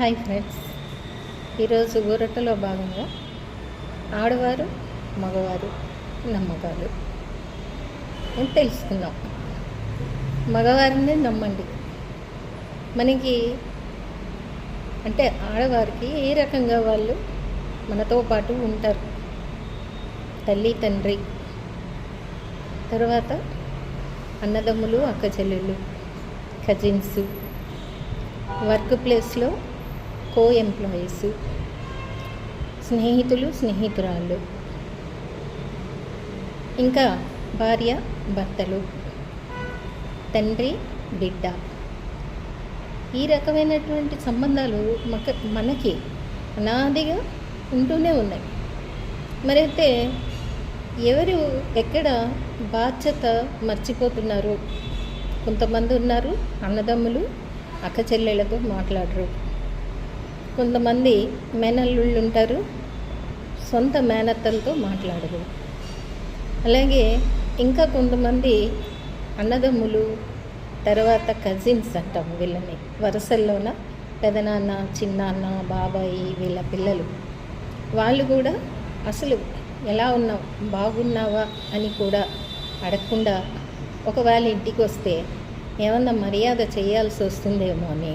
Hi friends. ఈరోజు ఊరటలో భాగంగా ఆడవారు మగవారు నమ్మకాలు. అని తెలుసుకుందాం. మగవారిని నమ్మండి. మనకి అంటే ఆడవారికి ఏ రకంగా వాళ్ళు మనతో పాటు ఉంటారు? తల్లి తండ్రి. తర్వాత అన్నదమ్ములు అక్క చెల్లెళ్ళు కజిన్స్. వర్క్ ప్లేస్లో కో ఎంప్లాయీస్ స్నేహితులు స్నేహితురాళ్ళు ఇంకా భార్య భర్తలు తండ్రి బిడ్డ. ఈ రకమైనటువంటి సంబంధాలు మక మనకి అనాదిగా ఉంటూనే ఉన్నాయి. మరైతే ఎవరు ఎక్కడ బాధ్యత మర్చిపోతున్నారు? కొంతమంది ఉన్నారు అన్నదమ్ములు అక్క చెల్లెళ్ళతో మాట్లాడరు. కొంతమంది మేనల్లుళ్ళు ఉంటారు సొంత మేనత్తలతో మాట్లాడరు. అలాగే ఇంకా కొంతమంది అన్నదమ్ములు తర్వాత కజిన్స్ అంటాం వీళ్ళని వరుసల్లోన పెదనాన్న చిన్నాన్న బాబాయి వీళ్ళ పిల్లలు. వాళ్ళు కూడా అసలు ఎలా ఉన్నావు బాగున్నావా అని కూడా అడగకుండా ఒకవేళ ఇంటికి వస్తే ఏమన్నా మర్యాద చేయాల్సి వస్తుందేమో అని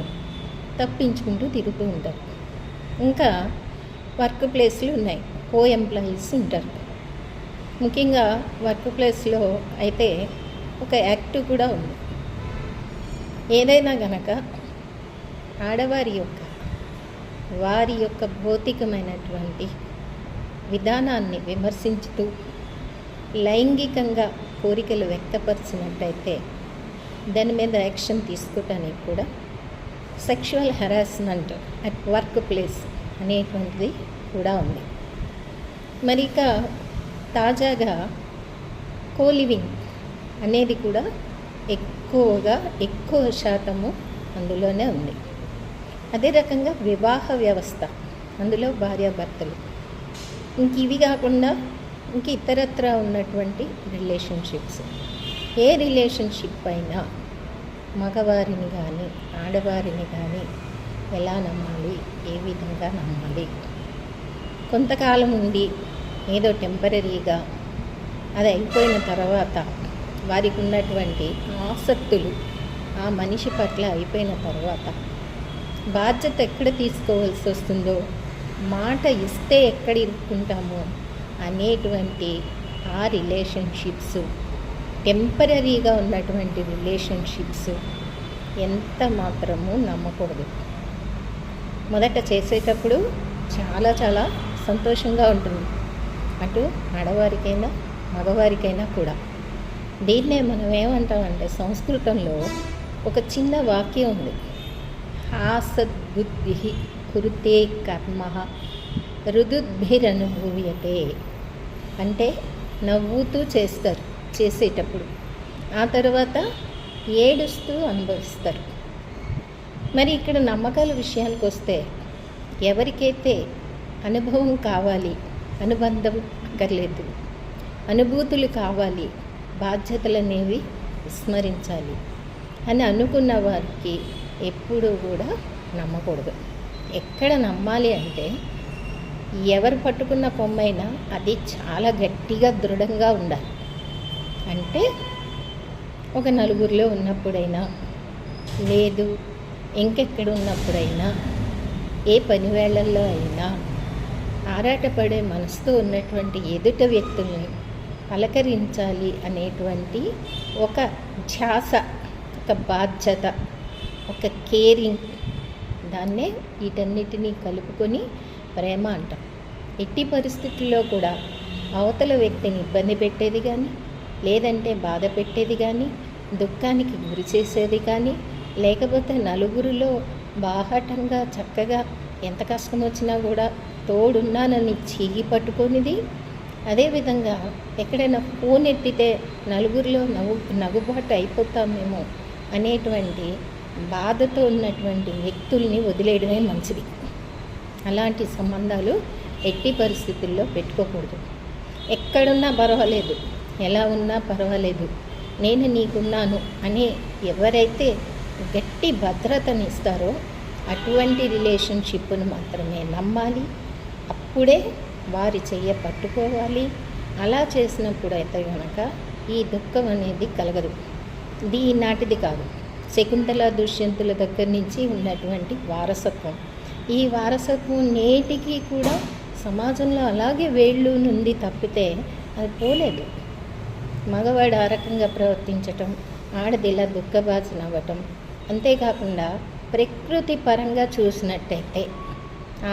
తప్పించుకుంటూ తిరుగుతూ ఉంటారు. ఇంకా వర్క్ ప్లేస్లు ఉన్నాయి. కో ఎంప్లాయీస్ ఉంటారు. ముఖ్యంగా వర్క్ ప్లేస్లో అయితే ఒక యాక్ట్ కూడా ఉంది. ఏదైనా గనక ఆడవారి యొక్క వారి యొక్క భౌతికమైనటువంటి విధానాన్ని విమర్శించుతూ లైంగికంగా కోరికలు వ్యక్తపరిచినట్టయితే దాని మీద యాక్షన్ తీసుకోవటానికి కూడా sexual harassment at work place అనేటువంటిది కూడా ఉంది. మరి ఇక తాజాగా కోలివింగ్ అనేది కూడా ఎక్కువగా ఎక్కువ శాతము అందులోనే ఉంది. అదే రకంగా వివాహ వ్యవస్థ అందులో భార్యాభర్తలు ఇంక ఇవి కాకుండా ఇంక ఇతరత్ర ఉన్నటువంటి రిలేషన్షిప్స్ ఏ రిలేషన్షిప్ అయినా మగవారిని కానీ ఆడవారిని కానీ ఎలా నమ్మాలి? ఏ విధంగా నమ్మాలి? కొంతకాలం ఉండి ఏదో టెంపరీగా అది అయిపోయిన తర్వాత వారికి ఉన్నటువంటి ఆసక్తులు ఆ మనిషి పట్ల అయిపోయిన తర్వాత బాధ్యత ఎక్కడ తీసుకోవాల్సి వస్తుందో మాట ఇస్తే ఎక్కడ ఇరుక్కుంటామో అనేటువంటి ఆ రిలేషన్షిప్స్ టెంపరీగా ఉన్నటువంటి రిలేషన్షిప్స్ ఎంత మాత్రము నమ్మకూడదు. మొదట చేసేటప్పుడు చాలా చాలా సంతోషంగా ఉంటుంది. అటు ఆడవారికైనా మగవారికైనా కూడా. దీన్నే మనం ఏమంటామంటే సంస్కృతంలో ఒక చిన్న వాక్యం ఉంది. హాసద్బుద్ధి కురుతే కర్మ రుదుద్భిరనుభూయతే. అంటే నవ్వుతూ చేస్తారు. చేసేటప్పుడు. ఆ తర్వాత ఏడుస్తూ అనుభవిస్తారు. మరి ఇక్కడ నమ్మకాల విషయానికి వస్తే ఎవరికైతే అనుభవం కావాలి అనుబంధం అక్కర్లేదు అనుభూతులు కావాలి బాధ్యతలు అనేవి విస్మరించాలి అని అనుకున్న వారికి ఎప్పుడూ కూడా నమ్మకూడదు. ఎక్కడ నమ్మాలి అంటే ఎవరు పట్టుకున్న కొమ్మైనా అది చాలా గట్టిగా దృఢంగా ఉండాలి. అంటే ఒక నలుగురిలో ఉన్నప్పుడైనా లేదు ఇంకెక్కడ ఉన్నప్పుడైనా ఏ పని వేళల్లో అయినా ఆరాటపడే మనసుతో ఉన్నటువంటి ఎదుట వ్యక్తుల్ని పలకరించాలి అనేటువంటి ఒక ధ్యాస ఒక బాధ్యత ఒక కేరింగ్ దాన్నే వీటన్నిటినీ కలుపుకొని ప్రేమ అంటాం. ఎట్టి పరిస్థితుల్లో కూడా అవతల వ్యక్తిని ఇబ్బంది పెట్టేది కానీ లేదంటే బాధ పెట్టేది కానీ దుఃఖానికి గురి చేసేది కానీ లేకపోతే నలుగురిలో బాహటంగా చక్కగా ఎంత కష్టం వచ్చినా కూడా తోడున్నానని చెయ్యి పట్టుకొనిది? అదేవిధంగా ఎక్కడైనా ఫోన్ ఎత్తితే నలుగురిలో నవ్వు నవ్వుబాటు అయిపోతామేమో అనేటువంటి బాధతో ఉన్నటువంటి వ్యక్తుల్ని వదిలేయడమే మంచిది. అలాంటి సంబంధాలు ఎట్టి పరిస్థితుల్లో పెట్టుకోకూడదు. ఎక్కడున్నా పర్వాలేదు. ఎలా ఉన్నా పర్వాలేదు. నేను నీకున్నాను అని ఎవరైతే గట్టి భద్రతనిస్తారో అటువంటి రిలేషన్షిప్ను మాత్రమే నమ్మాలి. అప్పుడే వారి చెయ్య పట్టుకోవాలి. అలా చేసినప్పుడు అయితే కనుక ఈ దుఃఖం అనేది కలగదు. ఇది ఈనాటిది కాదు. శకుంతల దుష్యంతుల దగ్గర నుంచి ఉన్నటువంటి వారసత్వం. ఈ వారసత్వం నేటికి కూడా సమాజంలో అలాగే వేళ్ళు నుండి తప్పితే అది పోలేదు. మగవాడు ఆ రకంగా ప్రవర్తించటం ఆడదిలా దుఃఖబాజన అవ్వటం అంతేకాకుండా ప్రకృతి పరంగా చూసినట్టయితే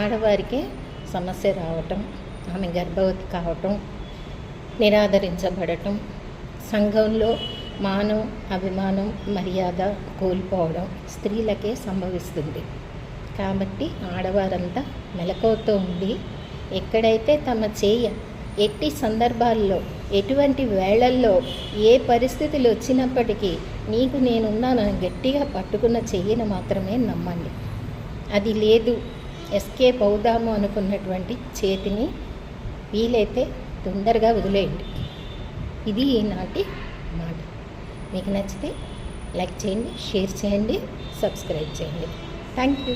ఆడవారికే సమస్య రావటం ఆమె గర్భవతి కావటం నిరాదరించబడటం సంఘంలో మానం అభిమానం మర్యాద కోల్పోవడం స్త్రీలకే సంభవిస్తుంది. కాబట్టి ఆడవారంతా మెలకువతో ఉండి ఎక్కడైతే తమ చేయ ఎట్టి సందర్భాల్లో ఎటువంటి వేళల్లో ఏ పరిస్థితులు వచ్చినప్పటికీ నీకు నేనున్నానని గట్టిగా పట్టుకున్న చెయ్యిని మాత్రమే నమ్మండి. అది లేదు. ఎస్కేప్ అవుదాము అనుకున్నటువంటి చేతిని వీలైతే తొందరగా వదిలేయండి. ఇది ఈనాటి మాట. మీకు నచ్చితే లైక్ చేయండి షేర్ చేయండి సబ్స్క్రైబ్ చేయండి. Thank you